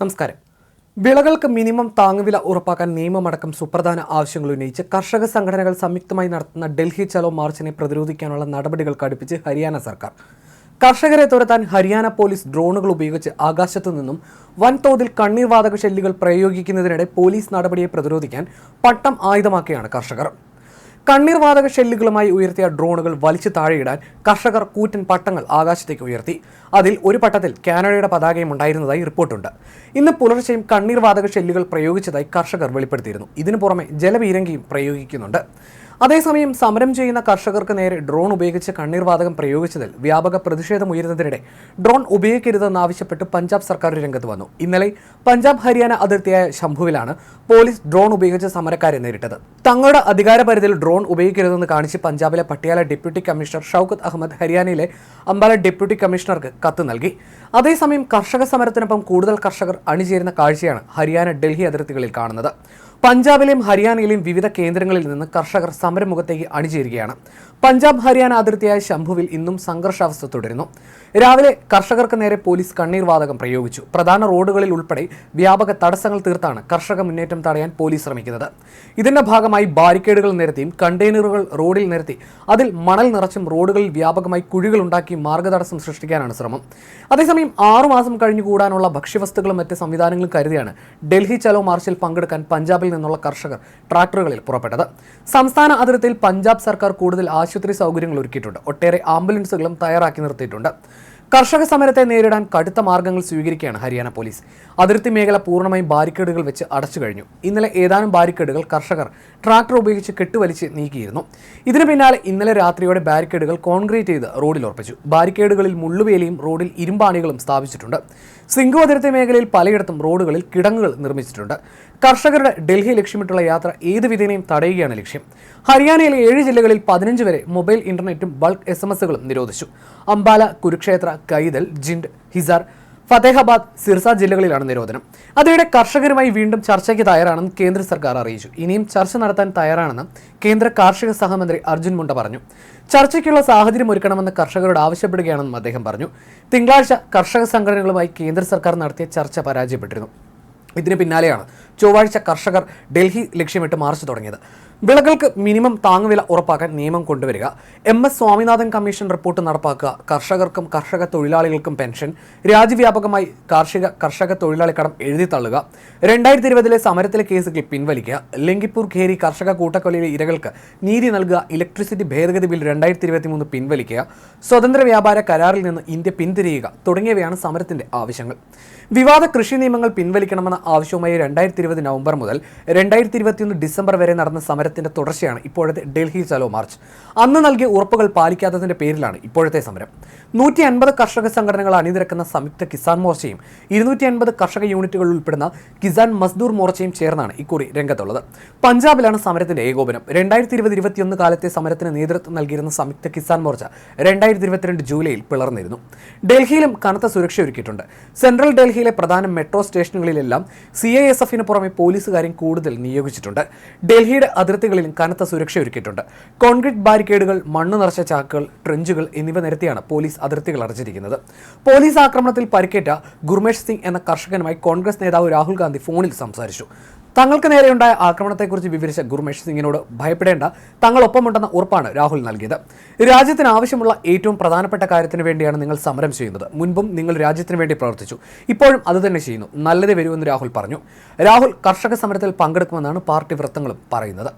നമസ്കാരം. വിളകൾക്ക് മിനിമം താങ്ങുവില ഉറപ്പാക്കാൻ നിയമമടക്കം സുപ്രധാന ആവശ്യങ്ങൾ ഉന്നയിച്ച് കർഷക സംഘടനകൾ സംയുക്തമായി നടത്തുന്ന ഡൽഹി ചലോ മാർച്ചിനെ പ്രതിരോധിക്കാനുള്ള നടപടികൾ കടുപ്പിച്ച് ഹരിയാന സർക്കാർ. കർഷകരെ തുരത്താൻ ഹരിയാന പോലീസ് ഡ്രോണുകൾ ഉപയോഗിച്ച് ആകാശത്തു നിന്നും വൻതോതിൽ കണ്ണീർവാതക ഷെല്ലുകൾ പ്രയോഗിക്കുന്നതിനിടെ പോലീസ് നടപടിയെ പ്രതിരോധിക്കാൻ പട്ടം ആയുധമാക്കിയാണ് കർഷകർ. കണ്ണീർവാതക ഷെല്ലുകളുമായി ഉയർത്തിയ ഡ്രോണുകൾ വലിച്ചു താഴെയിടാൻ കർഷകർ കൂറ്റൻ പട്ടങ്ങൾ ആകാശത്തേക്ക് ഉയർത്തി. അതിൽ ഒരു പട്ടത്തിൽ കാനഡയുടെ പതാകയും ഉണ്ടായിരുന്നതായി റിപ്പോർട്ടുണ്ട്. ഇന്ന് പുലർച്ചെയും കണ്ണീർവാതക ഷെല്ലുകൾ പ്രയോഗിച്ചതായി കർഷകർ വെളിപ്പെടുത്തിയിരുന്നു. ഇതിനു പുറമെ ജലപീരങ്കിയും പ്രയോഗിക്കുന്നുണ്ട്. അതേസമയം സമരം ചെയ്യുന്ന കർഷകർക്ക് നേരെ ഡ്രോൺ ഉപയോഗിച്ച് കണ്ണീർവാതകം പ്രയോഗിച്ചതിൽ വ്യാപക പ്രതിഷേധം ഉയരുന്നതിനിടെ ഡ്രോൺ ഉപയോഗിക്കരുതെന്നാവശ്യപ്പെട്ട് പഞ്ചാബ് സർക്കാർ രംഗത്ത് വന്നു. ഇന്നലെ പഞ്ചാബ് ഹരിയാന അതിർത്തിയായ ശംഭുവിലാണ് പോലീസ് ഡ്രോൺ ഉപയോഗിച്ച് സമരക്കാരെ നേരിട്ടത്. തങ്ങളുടെ അധികാരപരിധിയിൽ ഡ്രോൺ ഉപയോഗിക്കരുതെന്ന് കാണിച്ച് പഞ്ചാബിലെ പട്ടിയാല ഡെപ്യൂട്ടി കമ്മീഷണർ ഷൌക്കത്ത് അഹമ്മദ് ഹരിയാനയിലെ അംബാല ഡെപ്യൂട്ടി കമ്മീഷണർക്ക് കത്ത് നൽകി. അതേസമയം കർഷക സമരത്തിനൊപ്പം കൂടുതൽ കർഷകർ അണിചേരുന്ന കാഴ്ചയാണ് ഹരിയാന ഡൽഹി അതിർത്തികളിൽ കാണുന്നത്. പഞ്ചാബിലെയും ഹരിയാനയിലെയും വിവിധ കേന്ദ്രങ്ങളിൽ നിന്ന് കർഷകർ സമരമുഖത്തേക്ക് അണിചേരുകയാണ്. പഞ്ചാബ് ഹരിയാന അതിർത്തിയായ ശംഭുവിൽ ഇന്നും സംഘർഷാവസ്ഥ തുടരുന്നു. രാവിലെ കർഷകർക്ക് നേരെ പോലീസ് കണ്ണീർ വാതകം പ്രയോഗിച്ചു. പ്രധാന റോഡുകളിൽ ഉൾപ്പെടെ വ്യാപക തടസ്സങ്ങൾ തീർത്താണ് കർഷക മുന്നേറ്റം തടയാൻ പോലീസ് ശ്രമിക്കുന്നത്. ഇതിന്റെ ഭാഗമായി ബാരിക്കേഡുകൾ നിരത്തിയും കണ്ടെയ്നറുകൾ റോഡിൽ നിരത്തി അതിൽ മണൽ നിറച്ചും റോഡുകളിൽ വ്യാപകമായി കുഴികൾ ഉണ്ടാക്കി മാർഗതടസ്സം സൃഷ്ടിക്കാനാണ് ശ്രമം. അതേസമയം ആറുമാസം കഴിഞ്ഞുകൂടാനുള്ള ഭക്ഷ്യവസ്തുക്കളും മറ്റ് സംവിധാനങ്ങളും കരുതിയാണ് ഡൽഹി ചലോ മാർച്ചിൽ പങ്കെടുക്കാൻ പഞ്ചാബിൽ നിന്നുള്ള കർഷകർ ട്രാക്ടറുകളിൽ പുറപ്പെട്ടത്. സംസ്ഥാന അതിർത്തിയിൽ പഞ്ചാബ് സർക്കാർ കൂടുതൽ ആശുപത്രി സൗകര്യങ്ങൾ ഒരുക്കിയിട്ടുണ്ട്. ഒട്ടേറെ ആംബുലൻസുകളും തയ്യാറാക്കി നിർത്തിയിട്ടുണ്ട്. കർഷക സമരത്തെ നേരിടാൻ കടുത്ത മാർഗങ്ങൾ സ്വീകരിക്കുകയാണ് ഹരിയാന പോലീസ്. അതിർത്തി മേഖല പൂർണമായും ബാരിക്കേഡുകൾ വെച്ച് അടച്ചു കഴിഞ്ഞു. ഇന്നലെ ഏതാനും ബാരിക്കേഡുകൾ കർഷകർ ട്രാക്ടർ ഉപയോഗിച്ച് കെട്ടുവലിച്ച് നീക്കിയിരുന്നു. ഇതിനു പിന്നാലെ ഇന്നലെ രാത്രിയോടെ ബാരിക്കേഡുകൾ കോൺക്രീറ്റ് ചെയ്ത് റോഡിൽ ഉറപ്പിച്ചു. ബാരിക്കേഡുകളിൽ മുള്ളുവേലിയും റോഡിൽ ഇരുമ്പാണികളും സ്ഥാപിച്ചിട്ടുണ്ട്. സിംഗു അതിർത്തി മേഖലയിൽ പലയിടത്തും റോഡുകളിൽ കിടങ്ങുകൾ നിർമ്മിച്ചിട്ടുണ്ട്. കർഷകരുടെ ഡൽഹി ലക്ഷ്യമിട്ടുള്ള യാത്ര ഏത് വിധേനയും തടയുകയാണ് ലക്ഷ്യം. ഹരിയാനയിലെ ഏഴ് ജില്ലകളിൽ പതിനഞ്ച് വരെ മൊബൈൽ ഇന്റർനെറ്റും ബൾക്ക് എസ് എം എസുകളും നിരോധിച്ചു. അംബാല കുരുക്ഷേത്ര കൈതൽ ജിൻഡ് ഹിസാർ ഫത്തേഹാബാദ് സിർസ ജില്ലകളിലാണ് നിരോധനം. അതിനിടെ കർഷകരുമായി വീണ്ടും ചർച്ചയ്ക്ക് തയ്യാറാണെന്ന് കേന്ദ്ര സർക്കാർ അറിയിച്ചു. ഇനിയും ചർച്ച നടത്താൻ തയ്യാറാണെന്ന് കേന്ദ്ര കാർഷിക സഹമന്ത്രി അർജുൻ മുണ്ട പറഞ്ഞു. ചർച്ചയ്ക്കുള്ള സാഹചര്യം ഒരുക്കണമെന്ന് കർഷകരോട് ആവശ്യപ്പെടുകയാണെന്നും അദ്ദേഹം പറഞ്ഞു. തിങ്കളാഴ്ച കർഷക സംഘടനകളുമായി കേന്ദ്ര സർക്കാർ നടത്തിയ ചർച്ച പരാജയപ്പെട്ടിരുന്നു. ഇതിന് പിന്നാലെയാണ് ചൊവ്വാഴ്ച കർഷകർ ഡൽഹി ലക്ഷ്യമിട്ട് മാർച്ച് തുടങ്ങിയത്. വിളകൾക്ക് മിനിമം താങ്ങുവില ഉറപ്പാക്കാൻ നിയമം കൊണ്ടുവരിക. M S Swaminathan commission report നടപ്പാക്കുക. കർഷകർക്കും കർഷക തൊഴിലാളികൾക്കും പെൻഷൻ. രാജ്യവ്യാപകമായി കാർഷിക കർഷക തൊഴിലാളി കടം എഴുതി തള്ളുക. രണ്ടായിരത്തി ഇരുപതിലെ സമരത്തിലെ കേസുകൾ പിൻവലിക്കുക. ലങ്കിപ്പൂർ ഖേരി കർഷക കൂട്ടക്കൊലയിലെ ഇരകൾക്ക് നീതി നൽകുക. ഇലക്ട്രിസിറ്റി ഭേദഗതി ബിൽ രണ്ടായിരത്തി ഇരുപത്തി മൂന്ന് പിൻവലിക്കുക. സ്വതന്ത്ര വ്യാപാര കരാറിൽ നിന്ന് ഇന്ത്യ പിന്തിരിയുക തുടങ്ങിയവയാണ് സമരത്തിന്റെ ആവശ്യങ്ങൾ. വിവാദ കൃഷി നിയമങ്ങൾ പിൻവലിക്കണമെന്ന ആവശ്യവുമായി രണ്ടായിരത്തി ഇരുപത് നവംബർ മുതൽ രണ്ടായിരത്തി ഇരുപത്തിയൊന്ന് ഡിസംബർ വരെ നടന്ന സമരത്തിന്റെ തുടർച്ചയാണ് ഇപ്പോഴത്തെ ഡൽഹി ചലോ മാർച്ച്. അന്ന് നൽകിയ ഉറപ്പുകൾ പാലിക്കാത്തതിന്റെ പേരിലാണ് ഇപ്പോഴത്തെ സമരം. നൂറ്റി അൻപത് കർഷക സംഘടനകൾ അണിനിരക്കുന്ന സംയുക്ത കിസാൻ മോർച്ചയും ഇരുന്നൂറ്റി അൻപത് കർഷക യൂണിറ്റുകൾ ഉൾപ്പെടുന്ന കിസാൻ മസ്ദൂർ മോർച്ചയും ചേർന്നാണ് ഇക്കുറി രംഗത്തുള്ളത്. പഞ്ചാബിലാണ് സമരത്തിന്റെ ഏകോപനം. രണ്ടായിരത്തി ഇരുപത് ഇരുപത്തിയൊന്ന് കാലത്തെ സമരത്തിന് നേതൃത്വം നൽകിയിരുന്ന സംയുക്ത കിസാൻ മോർച്ച രണ്ടായിരത്തി ഇരുപത്തിരണ്ട് ജൂലൈയിൽ പിളർന്നിരുന്നു. ഡൽഹിയിലും കനത്ത സുരക്ഷ ഒരുക്കിയിട്ടുണ്ട് സെൻട്രൽ ഡൽഹിയിലെ പ്രധാന മെട്രോ സ്റ്റേഷനുകളിലെല്ലാം സി ഐ എസ് എഫിന് പുറമെ പോലീസുകാരും കൂടുതൽ നിയോഗിച്ചിട്ടുണ്ട്. ഡൽഹിയുടെ അതിർത്തികളിലും കനത്ത സുരക്ഷ ഒരുക്കിയിട്ടുണ്ട്. കോൺക്രീറ്റ് ബാരിക്കേഡുകൾ മണ്ണ് നിറച്ച ചാക്കുകൾ ട്രെഞ്ചുകൾ എന്നിവ നിരത്തിയാണ് പോലീസ് അതിർത്തികൾ അടച്ചിരിക്കുന്നത്. പോലീസ് ആക്രമണത്തിൽ പരിക്കേറ്റ ഗുർമേഷ് സിംഗ് എന്ന കർഷകനുമായി കോൺഗ്രസ് നേതാവ് രാഹുൽ ഗാന്ധി ഫോണിൽ സംസാരിച്ചു. തങ്ങൾക്ക് നേരെയുണ്ടായ ആക്രമണത്തെക്കുറിച്ച് വിവരിച്ച ഗുർമേഷ് സിംഗിനോട് ഭയപ്പെടേണ്ട തങ്ങളൊപ്പമുണ്ടെന്ന ഉറപ്പാണ് രാഹുൽ നൽകിയത്. രാജ്യത്തിന് ആവശ്യമുള്ള ഏറ്റവും പ്രധാനപ്പെട്ട കാര്യത്തിന് വേണ്ടിയാണ് നിങ്ങൾ സമരം ചെയ്യുന്നത്. മുൻപും നിങ്ങൾ രാജ്യത്തിന് വേണ്ടി പ്രവർത്തിച്ചു. ഇപ്പോഴും അത് തന്നെ ചെയ്യുന്നു. നല്ലതേ വരുമെന്ന് രാഹുൽ പറഞ്ഞു. രാഹുൽ കർഷക സമരത്തിൽ പങ്കെടുക്കുമെന്നാണ് പാർട്ടി വൃത്തങ്ങളും പറയുന്നത്.